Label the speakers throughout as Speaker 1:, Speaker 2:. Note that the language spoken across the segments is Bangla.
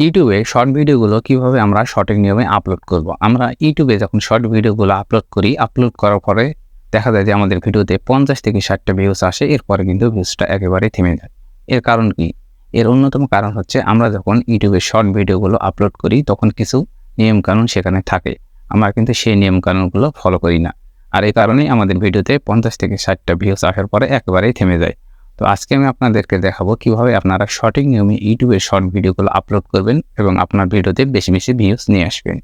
Speaker 1: ইউটিউবে শর্ট ভিডিওগুলো কীভাবে আমরা সঠিক নিয়মে আপলোড করব? আমরা ইউটিউবে যখন শর্ট ভিডিওগুলো আপলোড করি আপলোড করার পরে দেখা যায় যে আমাদের ভিডিওতে পঞ্চাশ থেকে ষাটটা ভিউজ আসে, এরপরে কিন্তু ভিউজটা একেবারে থেমে যায়। এর কারণ কি? এর অন্যতম কারণ হচ্ছে আমরা যখন ইউটিউবে শর্ট ভিডিওগুলো আপলোড করি, তখন কিছু নিয়মকানুন সেখানে থাকে। আমরা কিন্তু সেই নিয়মকানুনগুলো ফলো করি না। আর এই কারণেই আমাদের ভিডিওতে পঞ্চাশ থেকে ষাটটা ভিউজ আসার পরে একেবারেই থেমে যায়। তো আজকে আমি আপনাদেরকে দেখাবো কীভাবে আপনারা সঠিক নিয়মে ইউটিউবে শর্ট ভিডিওগুলো আপলোড করবেন এবং আপনার ভিডিওতে বেশি বেশি ভিউজ নিয়ে আসবেন।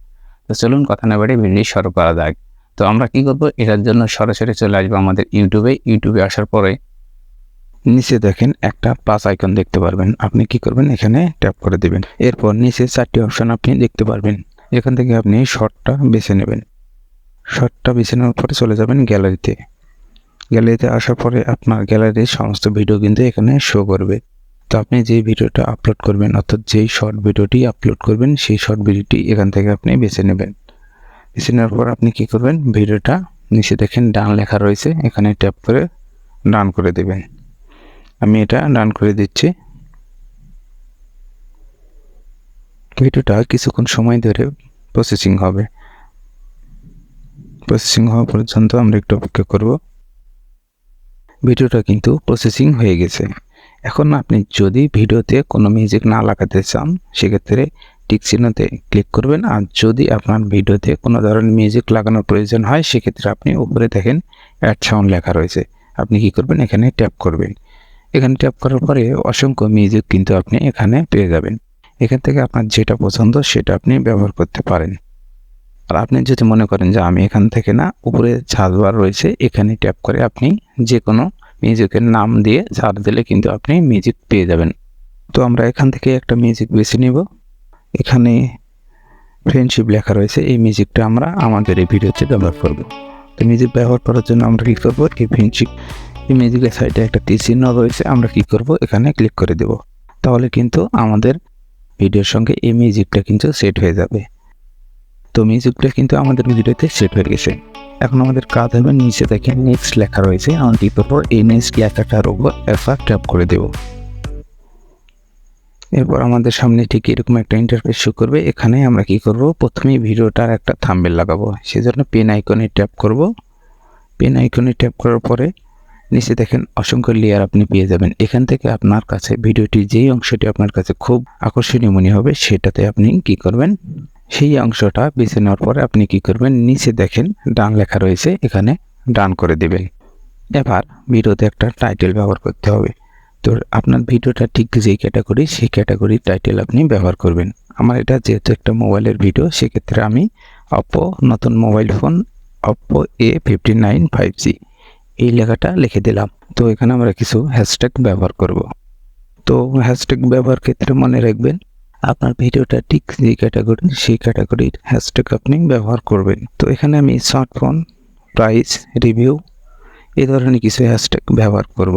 Speaker 1: তো চলুন কথা না বাড়ি ভিডিও শুরু করা যাক। তো আমরা কি করব? এটার জন্য সরাসরি চলে আসব আমাদের ইউটিউবে। ইউটিউবে আসার পরে
Speaker 2: নিচে দেখেন একটা পাস আইকন দেখতে পারবেন। আপনি কি করবেন? এখানে ট্যাপ করে দেবেন। এরপর নিচে চারটি অপশন আপনি দেখতে পারবেন। এখান থেকে আপনি শর্টটা বেছে নেবেন। শর্টটা বেছে নেওয়ার পরে চলে যাবেন গ্যালারিতে গ্যালারিতে আসার পরে আপনার গ্যালারির সমস্ত ভিডিও কিন্তু এখানে শো করবে। তো আপনি যে ভিডিওটা আপলোড করবেন, অর্থাৎ যেই শর্ট ভিডিওটি আপলোড করবেন, সেই শর্ট ভিডিওটি এখান থেকে আপনি বেছে নেবেন। বেছে নেওয়ার পর আপনি কি করবেন? ভিডিওটা নিচে দেখেন ডান লেখা রয়েছে, এখানে ট্যাপ করে ডান করে দেবেন। আমি এটা ডান করে দিচ্ছি। ভিডিওটা কিছুক্ষণ সময় ধরে প্রসেসিং হবে। প্রসেসিং হওয়া পর্যন্ত আমরা একটু অপেক্ষা করব। ভিডিওটা কিন্তু প্রসেসিং হয়ে গেছে। এখন আপনি যদি ভিডিওতে কোনো মিউজিক না লাগাতে চান, সেক্ষেত্রে টিক চিহ্নতে ক্লিক করবেন। আর যদি আপনার ভিডিওতে কোনো ধরনের মিউজিক লাগানোর প্রয়োজন হয়, সেক্ষেত্রে আপনি উপরে দেখেন অ্যাড সাউন্ড লেখা রয়েছে। আপনি কি করবেন? এখানে ট্যাপ করবেন। এখানে ট্যাপ করার পরে অসংখ্য মিউজিক কিন্তু আপনি এখানে পেয়ে যাবেন। এখান থেকে আপনার যেটা পছন্দ, সেটা আপনি ব্যবহার করতে পারেন। আর আপনি যদি মনে করেন যে আমি এখান থেকে না উপরে ছাড়বার রয়েছে, এখানে ট্যাপ করে আপনি যে কোনো মিউজিকের নাম দিয়ে ছাড় দিলে কিন্তু আপনি মিউজিক পেয়ে যাবেন। তো আমরা এখান থেকে একটা মিউজিক বেছে নিব। এখানে ফ্রেন্ডশিপ লেখা রয়েছে, এই মিউজিকটা আমরা আমাদের এই ভিডিওতে ব্যবহার করব। তো মিউজিক ব্যবহার করার জন্য আমরা কী করব? এই ফ্রেন্ডশিপ এই মিউজিকের সাইডে একটা তীর চিহ্ন রয়েছে, আমরা কি করব? এখানে ক্লিক করে দেব। তাহলে কিন্তু আমাদের ভিডিওর সঙ্গে এই মিউজিকটা কিন্তু সেট হয়ে যাবে। তো মিউজিকটা কিন্তু আমাদের ভিডিওতে সেট হয়ে গেছে। এখন আমাদের কাজ হবে নিচে দেখেন নেক্সট লেখা রয়েছে আমরা করব এই নেক্সট লেখাটার উপর এফা ট্যাপ করে দেব। এরপর আমাদের সামনে ঠিক এরকম একটা ইন্টারফেস শো করবে, এখানে আমরা কি করব? প্রথমেই ভিডিওটার একটা থাম্বেল লাগাবো। সেজন্য পেন আইকনে ট্যাপ করব। পেন আইকনে ট্যাপ করার পরে নিচে দেখেন অসংখ্য লেয়ার আপনি পেয়ে যাবেন। এখান থেকে আপনার কাছে ভিডিওটি যেই অংশটি আপনার কাছে খুব আকর্ষণীয় মনে হবে, সেটাতে আপনি কি করবেন? সেই অংশটা বেছে নেওয়ার পরে আপনি কি করবেন? নিচে দেখেন ডান লেখা রয়েছে, এখানে ডান করে দেবেন। এবার ভিডিওতে একটা টাইটেল ব্যবহার করতে হবে। তো আপনার ভিডিওটা ঠিক যেই ক্যাটাগরি, সেই ক্যাটাগরির টাইটেল আপনি ব্যবহার করবেন। আমার এটা যেহেতু একটা মোবাইলের ভিডিও, সেক্ষেত্রে আমি অপো নতুন mobile phone Oppo A fifty nine five G এই লেখাটা লিখে দিলাম। তো এখানে আমরা কিছু হ্যাশট্যাগ ব্যবহার করব। তো হ্যাশট্যাগ ব্যবহার ক্ষেত্রে মনে রাখবেন আপনার ভিডিওটা ঠিক যে ক্যাটাগরি সেই ক্যাটাগরির হ্যাশট্যাগ আপনি ব্যবহার করবেন। তো এখানে আমি স্মার্টফোন প্রাইস রিভিউ এই ধরনের কিছু হ্যাশট্যাগ ব্যবহার করব।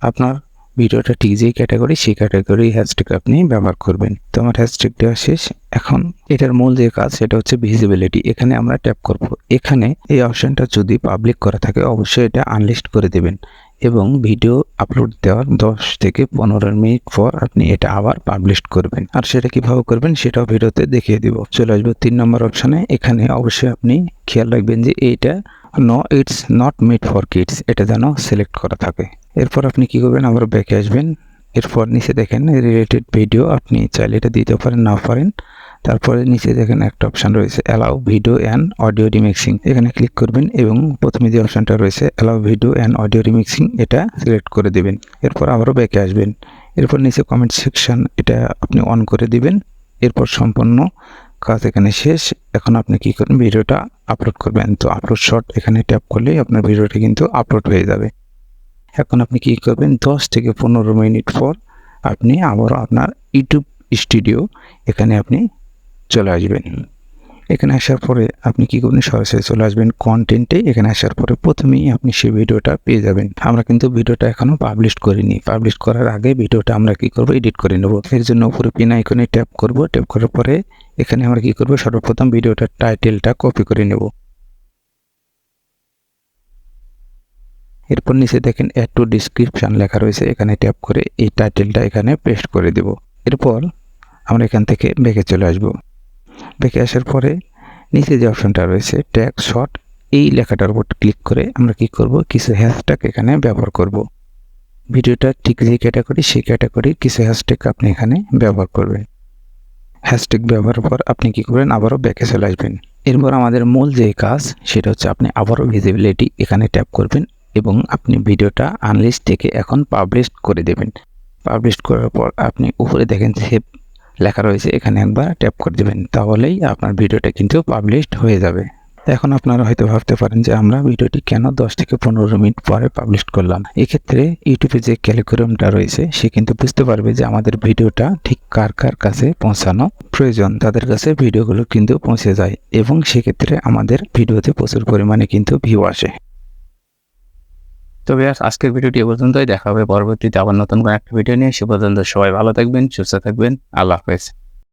Speaker 2: আপনার ভিডিওটা ঠিক যেই ক্যাটাগরি সেই ক্যাটাগরি হ্যাশট্যাগ আপনি ব্যবহার করবেন। তো আমার হ্যাশট্যাগ দেওয়া শেষ। এখন এটার মূল যে কাজ, সেটা হচ্ছে ভিজিবিলিটি এখানে আমরা ট্যাপ করব। এখানে এই অপশনটা যদি পাবলিক করা থাকে, অবশ্যই এটা আনলিস্ট করে দেবেন। এবং ভিডিও আপলোড দেওয়ার দশ থেকে পনেরো মিনিট পর আপনি এটা আবার পাবলিশ করবেন। আর সেটা কীভাবে করবেন সেটাও ভিডিওতে দেখিয়ে দিব। চলে আসব তিন নম্বর অপশানে এখানে অবশ্যই আপনি খেয়াল রাখবেন যে এইটা no it's not made for kids এটা যেন সিলেক্ট করা থাকে। এরপর আপনি কি করবেন? আবার ব্যাকে আসবেন। এরপর নিচে দেখেন রিলেটেড ভিডিও আপনি চাইলে এটা দিতে পারেন না পারেন। তারপরে নিচে দেখেন একটা অপশান রয়েছে allow video and audio remixing এখানে ক্লিক করবেন এবং প্রথমে যে অপশানটা রয়েছে allow video and audio remixing এটা সিলেক্ট করে দেবেন। এরপর আবারও ব্যাকে আসবেন। এরপর নিচে কমেন্ট সেকশন এটা আপনি অন করে দিবেন। এরপর সম্পূর্ণ কাজ এখানে শেষ। এখন আপনি কি করবেন, ভিডিওটা আপলোড করবেন। তো আপলোড শর্ট এখানে ট্যাপ করলেই আপনার ভিডিওটা কিন্তু আপলোড হয়ে যাবে। এখন আপনি কি করবেন, দশ থেকে পনেরো মিনিট পর আপনি আবারও আপনার ইউটিউব স্টুডিও এখানে আপনি চলে আসবেন। এখানে আসার পরে আপনি কি করবেন? সরাসরি চলে আসবেন কন্টেন্টে এখানে আসার পরে প্রথমেই আপনি সেই ভিডিওটা পেয়ে যাবেন। আমরা কিন্তু ভিডিওটা এখনও পাবলিশ করিনি। পাবলিশ করার আগে ভিডিওটা আমরা কি করব? এডিট করে নেব। এর জন্য উপরে পিন আইকনে ট্যাপ করব। ট্যাপ করার পরে এখানে আমরা কি করব? সর্বপ্রথম ভিডিওটার টাইটেলটা কপি করে নেব। এরপর নিচে দেখেন অ্যাড টু ডিসক্রিপশান লেখা রয়েছে। এখানে ট্যাপ করে এই টাইটেলটা এখানে পেস্ট করে দেব। এরপর আমরা এখান থেকে বেঁকে চলে আসব। ব্যাকে আসার পরে নিচে যে অপশনটা রয়েছে ট্যাগ শর্ট এই লেখাটার উপর ক্লিক করে আমরা কি করব? কিছু হ্যাশট্যাগ এখানে ব্যবহার করব। ভিডিওটা ঠিক যে ক্যাটাগরি সেই ক্যাটাগরির কিছু হ্যাশট্যাগ আপনি এখানে ব্যবহার করবেন। হ্যাশট্যাগ ব্যবহার পর আপনি কি করবেন? আবারও ব্যাকে চলে আসবেন। এরপর আমাদের মূল যে কাজ, সেটা হচ্ছে আপনি আবারও ভিজিবিলিটি এখানে ট্যাপ করবেন এবং আপনি ভিডিওটা আনলিস্ট থেকে এখন পাবলিশ করে দেবেন। পাবলিশ করার পর আপনি উপরে দেখেন সেভ লেখা রয়েছে, এখানে একবার ট্যাপ করে দেবেন, তাহলেই আপনার ভিডিওটা কিন্তু পাবলিশড হয়ে যাবে। এখন আপনারা হয়তো ভাবতে পারেন যে আমরা ভিডিওটি কেন দশ থেকে পনেরো মিনিট পরে পাবলিশ করলাম? এক্ষেত্রে ইউটিউবে যে ক্যালিকুরিয়ামটা রয়েছে, সে কিন্তু বুঝতে পারবে যে আমাদের ভিডিওটা ঠিক কার কার কাছে পৌঁছানো প্রয়োজন, তাদের কাছে ভিডিওগুলো কিন্তু পৌঁছে যায় এবং সেক্ষেত্রে আমাদের ভিডিওতে প্রচুর পরিমাণে কিন্তু ভিউ আসে।
Speaker 1: আর আজকের ভিডিওটি এ পর্যন্তই। দেখা হবে পরবর্তীতে আবার নতুন কোনো একটা ভিডিও নিয়ে। সে পর্যন্ত সবাই ভালো থাকবেন, সুস্থ থাকবেন। আল্লাহ হাফেজ।